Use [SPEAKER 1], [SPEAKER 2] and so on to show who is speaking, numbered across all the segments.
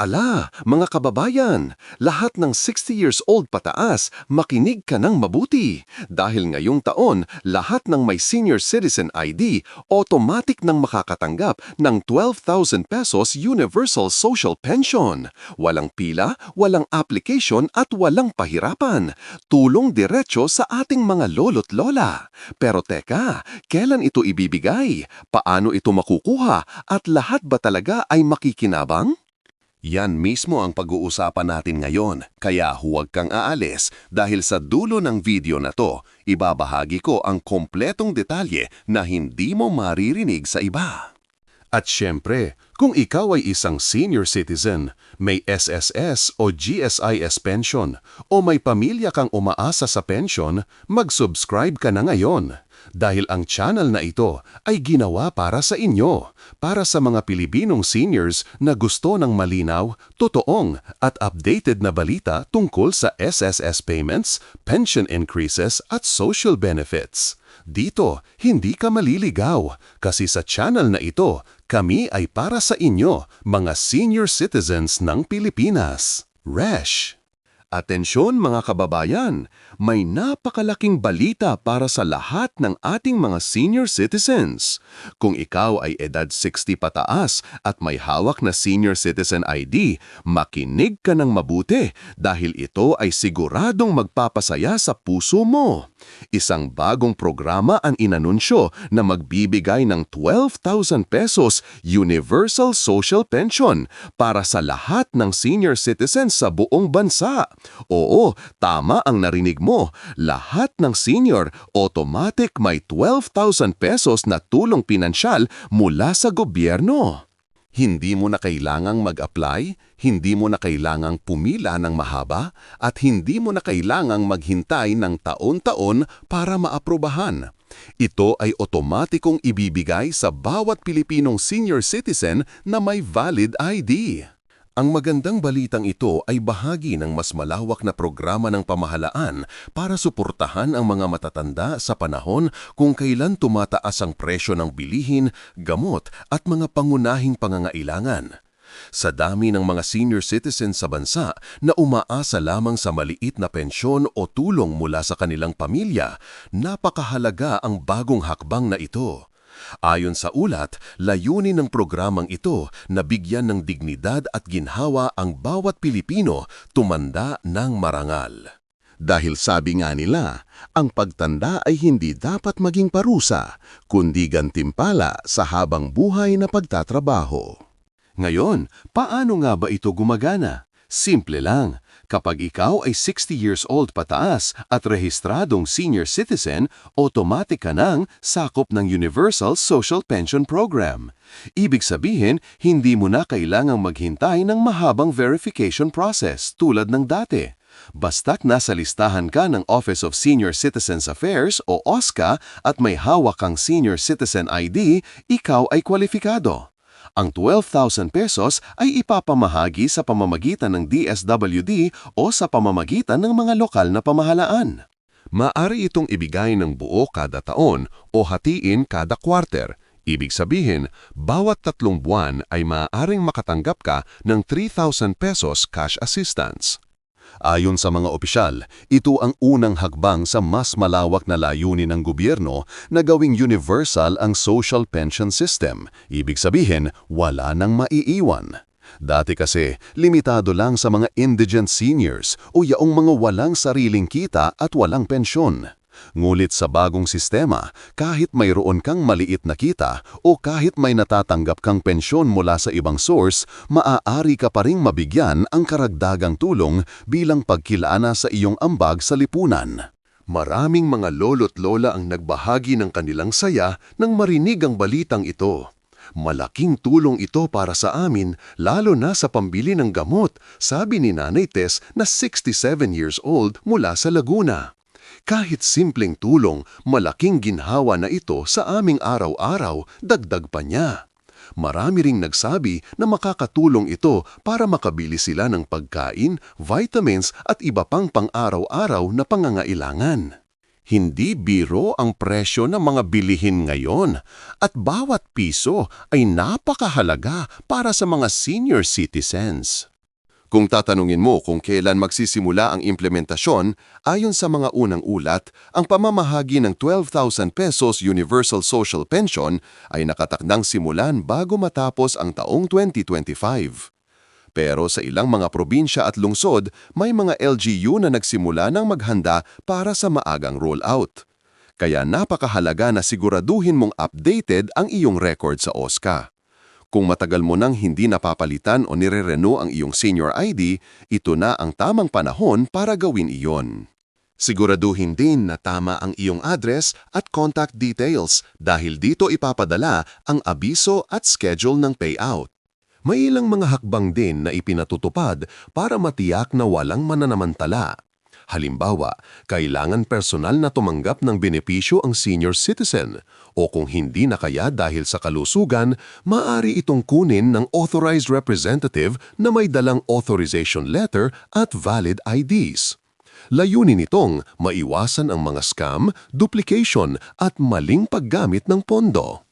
[SPEAKER 1] Ala, mga kababayan, lahat ng 60 years old pataas, makinig ka ng mabuti. Dahil ngayong taon, lahat ng may senior citizen ID, automatic nang makakatanggap ng 12,000 pesos universal social pension. Walang pila, walang application at walang pahirapan. Tulong diretsyo sa ating mga lolo't lola. Pero teka, kailan ito ibibigay? Paano ito makukuha? At lahat ba talaga ay makikinabang? Yan mismo ang pag-uusapan natin ngayon, kaya huwag kang aalis dahil sa dulo ng video na to, ibabahagi ko ang kompletong detalye na hindi mo maririnig sa iba. At syempre, kung ikaw ay isang senior citizen, may SSS o GSIS pension, o may pamilya kang umaasa sa pension, mag-subscribe ka na ngayon. Dahil ang channel na ito ay ginawa para sa inyo, para sa mga Pilipinong seniors na gusto ng malinaw, totoong at updated na balita tungkol sa SSS payments, pension increases at social benefits. Dito, hindi ka maliligaw kasi sa channel na ito, kami ay para sa inyo, mga senior citizens ng Pilipinas. Resh! Atensyon mga kababayan, may napakalaking balita para sa lahat ng ating mga senior citizens. Kung ikaw ay edad 60 pataas at may hawak na senior citizen ID, makinig ka ng mabuti dahil ito ay siguradong magpapasaya sa puso mo. Isang bagong programa ang inanunsyo na magbibigay ng 12,000 pesos Universal Social Pension para sa lahat ng senior citizens sa buong bansa. Oo, tama ang narinig mo. Lahat ng senior automatic may 12,000 pesos na tulong pinansyal mula sa gobyerno. Hindi mo na kailangang mag-apply, hindi mo na kailangang pumila ng mahaba, at hindi mo na kailangang maghintay ng taon-taon para maaprubahan. Ito ay otomatikong ibibigay sa bawat Pilipinong senior citizen na may valid ID. Ang magandang balitang ito ay bahagi ng mas malawak na programa ng pamahalaan para suportahan ang mga matatanda sa panahon kung kailan tumataas ang presyo ng bilihin, gamot at mga pangunahing pangangailangan. Sa dami ng mga senior citizens sa bansa na umaasa lamang sa maliit na pensyon o tulong mula sa kanilang pamilya, napakahalaga ang bagong hakbang na ito. Ayon sa ulat, layunin ng programang ito na bigyan ng dignidad at ginhawa ang bawat Pilipino tumanda ng marangal. Dahil sabi nga nila, ang pagtanda ay hindi dapat maging parusa, kundi gantimpala sa habang buhay na pagtatrabaho. Ngayon, paano nga ba ito gumagana? Simple lang. Kapag ikaw ay 60 years old pataas at rehistradong senior citizen, automatic ka nang sakop ng Universal Social Pension Program. Ibig sabihin, hindi mo na kailangang maghintay ng mahabang verification process tulad ng dati. Basta't nasa listahan ka ng Office of Senior Citizens Affairs o OSCA at may hawak kang Senior Citizen ID, ikaw ay kwalifikado. Ang 12,000 pesos ay ipapamahagi sa pamamagitan ng DSWD o sa pamamagitan ng mga lokal na pamahalaan. Maari itong ibigay ng buo kada taon o hatiin kada quarter. Ibig sabihin, bawat tatlong buwan ay maaaring makatanggap ka ng 3,000 pesos cash assistance. Ayon sa mga opisyal, ito ang unang hagbang sa mas malawak na layunin ng gobyerno na gawing universal ang social pension system. Ibig sabihin, wala nang maiiwan. Dati kasi, limitado lang sa mga indigent seniors o yaong mga walang sariling kita at walang pensyon. Ngulit sa bagong sistema, kahit mayroon kang maliit na kita o kahit may natatanggap kang pensyon mula sa ibang source, maaari ka pa ring mabigyan ang karagdagang tulong bilang pagkilana sa iyong ambag sa lipunan. Maraming mga lolo't lola ang nagbahagi ng kanilang saya nang marinig ang balitang ito. Malaking tulong ito para sa amin lalo na sa pambili ng gamot, sabi ni Nanay Tess na 67 years old mula sa Laguna. Kahit simpleng tulong, malaking ginhawa na ito sa aming araw-araw, dagdag pa niya. Marami ring nagsabi na makakatulong ito para makabili sila ng pagkain, vitamins at iba pang pang-araw-araw na pangangailangan. Hindi biro ang presyo ng mga bilihin ngayon at bawat piso ay napakahalaga para sa mga senior citizens. Kung tatanungin mo kung kailan magsisimula ang implementasyon, ayon sa mga unang ulat, ang pamamahagi ng 12,000 pesos Universal Social Pension ay nakatakdang simulan bago matapos ang taong 2025. Pero sa ilang mga probinsya at lungsod, may mga LGU na nagsimula ng maghanda para sa maagang rollout. Kaya napakahalaga na siguraduhin mong updated ang iyong record sa OSCA. Kung matagal mo nang hindi napapalitan o nire-renew ang iyong senior ID, ito na ang tamang panahon para gawin iyon. Siguraduhin din na tama ang iyong address at contact details dahil dito ipapadala ang abiso at schedule ng payout. May ilang mga hakbang din na ipinatutupad para matiyak na walang mananamantala. Halimbawa, kailangan personal na tumanggap ng benepisyo ang senior citizen o kung hindi na kaya dahil sa kalusugan, maaari itong kunin ng authorized representative na may dalang authorization letter at valid IDs. Layunin nitong maiwasan ang mga scam, duplication at maling paggamit ng pondo.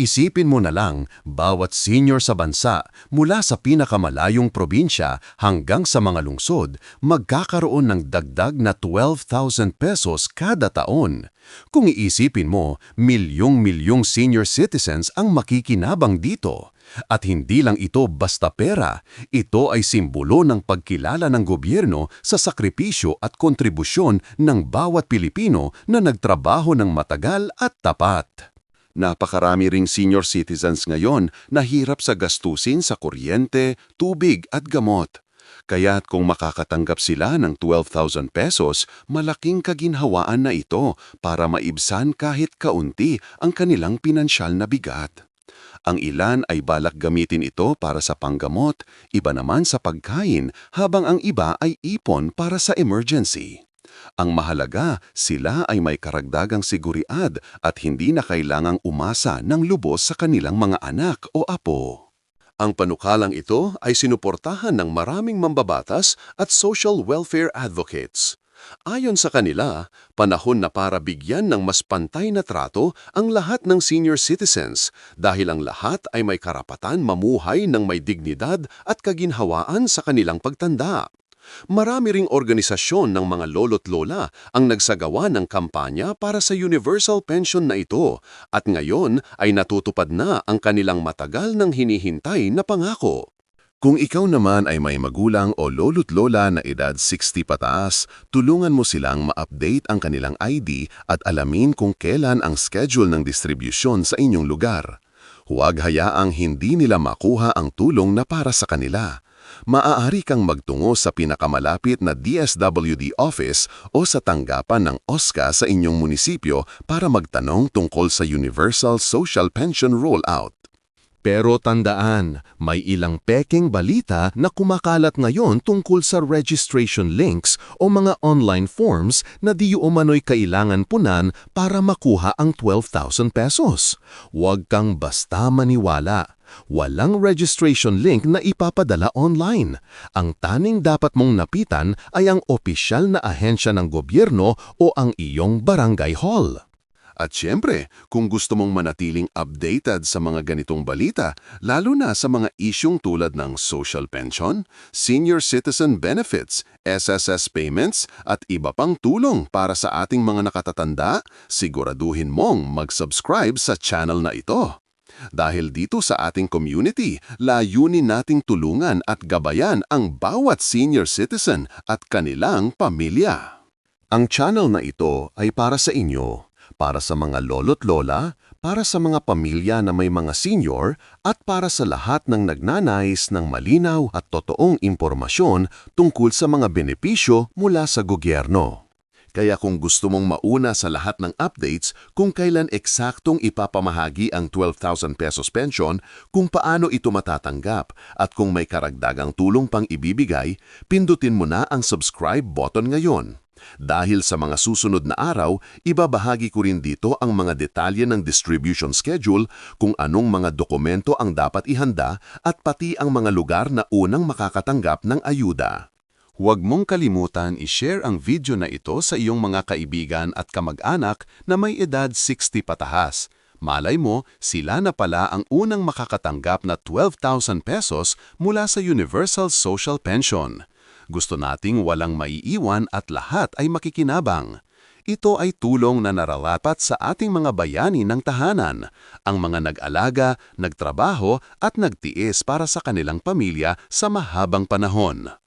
[SPEAKER 1] Isipin mo na lang, bawat senior sa bansa, mula sa pinakamalayong probinsya hanggang sa mga lungsod, magkakaroon ng dagdag na 12,000 pesos kada taon. Kung iisipin mo, milyong-milyong senior citizens ang makikinabang dito. At hindi lang ito basta pera, ito ay simbolo ng pagkilala ng gobyerno sa sakripisyo at kontribusyon ng bawat Pilipino na nagtrabaho ng matagal at tapat. Napakarami ring senior citizens ngayon na hirap sa gastusin sa kuryente, tubig at gamot. Kaya't kung makakatanggap sila ng 12,000 pesos, malaking kaginhawaan na ito para maibsan kahit kaunti ang kanilang pinansyal na bigat. Ang ilan ay balak gamitin ito para sa panggamot, iba naman sa pagkain, habang ang iba ay ipon para sa emergency. Ang mahalaga, sila ay may karagdagang siguriad at hindi na kailangang umasa ng lubos sa kanilang mga anak o apo. Ang panukalang ito ay sinuportahan ng maraming mambabatas at social welfare advocates. Ayon sa kanila, panahon na para bigyan ng mas pantay na trato ang lahat ng senior citizens dahil ang lahat ay may karapatan mamuhay ng may dignidad at kaginhawaan sa kanilang pagtanda. Marami ring organisasyon ng mga lolo't lola ang nagsagawa ng kampanya para sa universal pension na ito at ngayon ay natutupad na ang kanilang matagal nang hinihintay na pangako. Kung ikaw naman ay may magulang o lolo't lola na edad 60 pataas, tulungan mo silang ma-update ang kanilang ID at alamin kung kailan ang schedule ng distribusyon sa inyong lugar. Huwag hayaang hindi nila makuha ang tulong na para sa kanila maaari kang magtungo sa pinakamalapit na DSWD office o sa tanggapan ng OSCA sa inyong munisipyo para magtanong tungkol sa Universal Social Pension Rollout. Pero tandaan, may ilang peking balita na kumakalat ngayon tungkol sa registration links o mga online forms na di umano'y kailangan punan para makuha ang 12,000 pesos. Huwag kang basta maniwala. Walang registration link na ipapadala online. Ang taning dapat mong napitan ay ang opisyal na ahensya ng gobyerno o ang iyong barangay hall. At siyempre, kung gusto mong manatiling updated sa mga ganitong balita, lalo na sa mga isyong tulad ng social pension, senior citizen benefits, SSS payments, at iba pang tulong para sa ating mga nakatatanda, siguraduhin mong mag-subscribe sa channel na ito. Dahil dito sa ating community, layunin nating tulungan at gabayan ang bawat senior citizen at kanilang pamilya. Ang channel na ito ay para sa inyo, para sa mga lolo't lola, para sa mga pamilya na may mga senior at para sa lahat ng nagnanais ng malinaw at totoong impormasyon tungkol sa mga benepisyo mula sa gobyerno. Kaya kung gusto mong mauna sa lahat ng updates kung kailan eksaktong ipapamahagi ang 12,000 pesos pension, kung paano ito matatanggap, at kung may karagdagang tulong pang ibibigay, pindutin mo na ang subscribe button ngayon. Dahil sa mga susunod na araw, ibabahagi ko rin dito ang mga detalye ng distribution schedule kung anong mga dokumento ang dapat ihanda at pati ang mga lugar na unang makakatanggap ng ayuda.
[SPEAKER 2] Huwag mong kalimutan i-share ang video na ito sa iyong mga kaibigan at kamag-anak na may edad 60 patahas. Malay mo, sila na pala ang unang makakatanggap na 12,000 pesos mula sa Universal Social Pension. Gusto nating walang maiiwan at lahat ay makikinabang. Ito ay tulong na nararapat sa ating mga bayani ng tahanan, ang mga nag-alaga, nagtrabaho at nagtiis para sa kanilang pamilya sa mahabang panahon.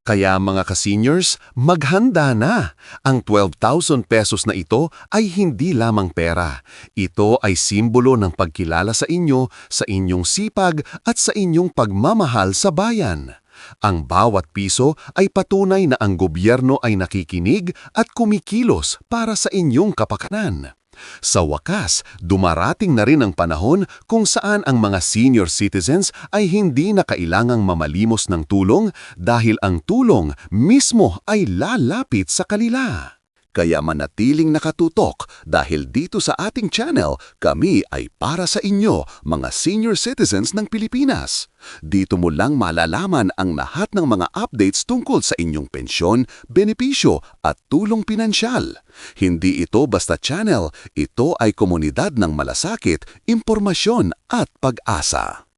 [SPEAKER 1] Kaya mga ka-seniors, maghanda na! Ang 12,000 pesos na ito ay hindi lamang pera. Ito ay simbolo ng pagkilala sa inyo, sa inyong sipag at sa inyong pagmamahal sa bayan. Ang bawat piso ay patunay na ang gobyerno ay nakikinig at kumikilos para sa inyong kapakanan. Sa wakas, dumarating na rin ang panahon kung saan ang mga senior citizens ay hindi na kailangang mamalimos ng tulong dahil ang tulong mismo ay lalapit sa kanila. Kaya manatiling nakatutok dahil dito sa ating channel, kami ay para sa inyo, mga senior citizens ng Pilipinas. Dito mo lang malalaman ang lahat ng mga updates tungkol sa inyong pensyon, benepisyo at tulong pinansyal. Hindi ito basta channel, ito ay komunidad ng malasakit, impormasyon at pag-asa.